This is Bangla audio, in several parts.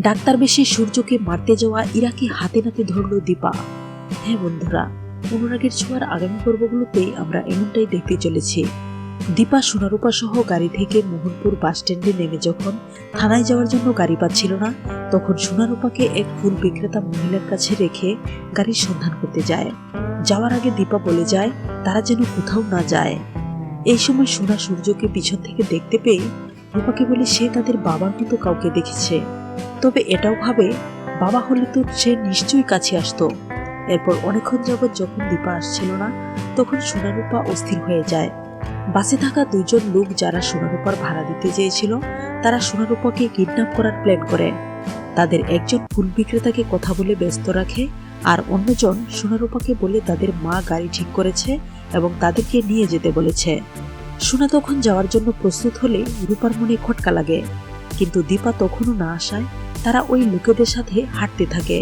ডাক্তার বেশি সূর্যকে মারতে যাওয়া ইরাকে হাতে নাতে ধরল দীপা। হ্যাঁ বন্ধুরা, অনুরাগের ছোঁয়ার আগামী পর্বগুলোতে আমরা এমনটাই দেখতে চলেছি। দীপা সোনারূপা সহ গাড়ি থেকে মোহনপুর বাস স্ট্যান্ডে নেমে যখন থানায় যাওয়ার জন্য গাড়ি পাচ্ছিল না, তখন সোনারূপাকে এক ফুল বিক্রেতা মহিলার কাছে রেখে গাড়ির সন্ধান করতে যায়। যাওয়ার আগে দীপা বলে যায়, তারা যেন কোথাও না যায়। এই সময় সোনা সূর্যকে পিছন থেকে দেখতে পেয়ে রূপাকে বলে, সে তাদের বাবার মতো কাউকে দেখেছে। তবে এটাও ভাবে বাবা হলে তো সে নিশ্চয়ই কাছে আসতো। এরপর অনেকক্ষণ যাবৎ যখন দীপা আসছিল না, তখন সোনারূপা অস্থির হয়ে যায়। বাসে থাকা দুইজন লোক যারা সোনারূপার ভাড়া দিতে চেয়েছিল, তারা সোনারূপাকে কিডন্যাপ করার প্ল্যান করে। তাদের একজন ফুল বিক্রেতাকে কথা বলে ব্যস্ত রাখে, আর অন্যজন সোনারূপাকে বলে তাদের মা গাড়ি ঠিক করেছে এবং তাদেরকে নিয়ে যেতে বলেছে। সোনা তখন যাওয়ার জন্য প্রস্তুত হলে রূপার মনে খটকা লাগে, কিন্তু দীপা তখনও না আসায় তারা ওই লোকেদের সাথে হাঁটতে থাকে।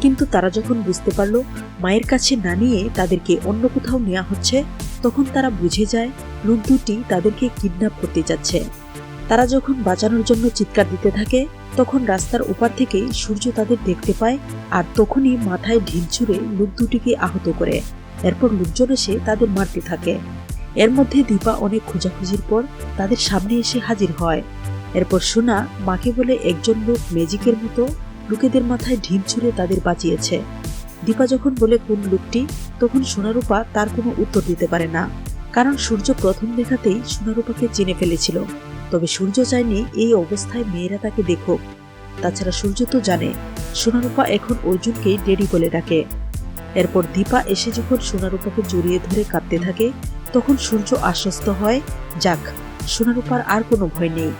কিন্তু তারা যখন বুঝতে পারল মায়ের কাছে না নিয়ে তাদেরকে অন্য কোথাও নেওয়া হচ্ছে, তখন তারা বুঝে যায় লোক দুটি তাদেরকে কিডন্যাপ করতে যাচ্ছে। তারা যখন বাঁচানোর জন্য চিৎকার দিতে থাকে, তখন রাস্তার ওপার থেকে সূর্য তাদের দেখতে পায় আর তখনই মাথায় ঢিল ছুঁড়ে লোক দুটিকে আহত করে। এরপর লোকজন এসে তাদের মারতে থাকে। এর মধ্যে দীপা অনেক খোঁজাখুঁজির পর তাদের সামনে এসে হাজির হয়। এরপর সোনা মাকে বলে একজন লোক ম্যাজিকের মতো লোকেদের মাথায় ঢিল ছুঁড়ে তাদের বাঁচিয়েছে। দীপা যখন বলে, কোন লোকটি? তখন সোনারূপা তার কোনো উত্তর দিতে পারে না, কারণ সূর্য প্রথম দেখাতেই সোনারূপাকে চিনে ফেলেছিল। তবে সূর্য চায়নি এই অবস্থায় মেয়েরা তাকে দেখুক। তাছাড়া সূর্য তো জানে, সোনারূপা এখন অর্জুনকে ডেডি বলে ডাকে। এরপর দীপা এসে যখন সোনারূপাকে জড়িয়ে ধরে কাঁদতে থাকে, তখন সূর্য আশ্বস্ত হয়, যাক, সোনারূপার আর কোনো ভয় নেই।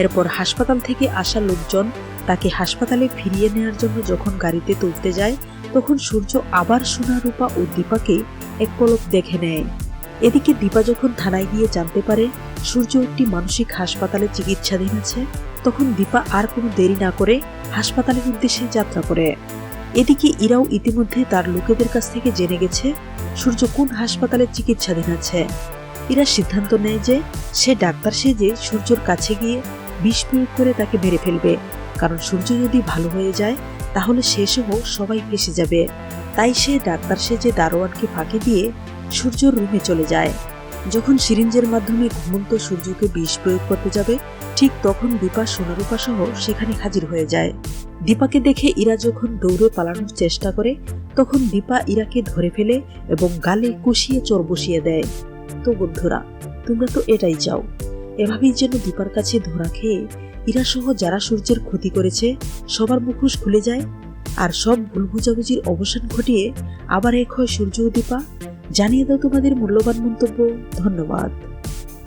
এরপর হাসপাতাল থেকে আসা লোকজন তাকে হাসপাতালে ফিরিয়ে নেওয়ার জন্য যখন গাড়িতে তুলতে যায়, তখন সূর্য আবার সোনারূপা ও দীপাকে এক পলক দেখে নেয়। এদিকে দীপা যখন থানায় গিয়ে জানতে পারে সূর্য একটি মানসিক হাসপাতালে চিকিৎসাধীন আছে, তখন দীপা আর কোনো দেরি না করে হাসপাতালের উদ্দেশ্যে যাত্রা করে। এদিকে ইরাও ইতিমধ্যে তার লোকেদের কাছ থেকে জেনে গেছে সূর্য কোন হাসপাতালে চিকিৎসাধীন আছে। ইরা সিদ্ধান্ত নেয় যে সে ডাক্তার সেজে সূর্যর কাছে গিয়ে বিষ প্রয়োগ করে তাকে মেরে ফেলবে। কারণ সূর্য যদি ভালো হয়ে যায়, তাহলে সহ সবাই ফেসে যাবে। তাই সে ডাক্তার সেজে দারোয়ানকে ফাঁকি দিয়ে সূর্যর রুমে চলে যায়। যখন সিরিঞ্জের মাধ্যমে ঘুমন্ত সূর্যকে বিষ প্রয়োগ করতে যাবে, ঠিক তখন দীপা সোনারূপা সহ সেখানে হাজির হয়ে যায়। দীপাকে দেখে ইরা যখন দৌড়ে পালানোর চেষ্টা করে, তখন দীপা ইরাকে ধরে ফেলে এবং গালে কুশিয়ে চর বসিয়ে দেয়। তো বন্ধুরা, তোমরা তো এটাই চাও। এভাবেই যেন দীপার কাছে ধরা খেয়ে ইরা সহ যারা সূর্যের ক্ষতি করেছে, সবার মুখোশ খুলে যায় আর সব ভুল বুঝাবুঝির অবসান ঘটিয়ে আবার এক হয় সূর্য ও দীপা। জানিয়ে দাও তোমাদের মূল্যবান মন্তব্য। ধন্যবাদ।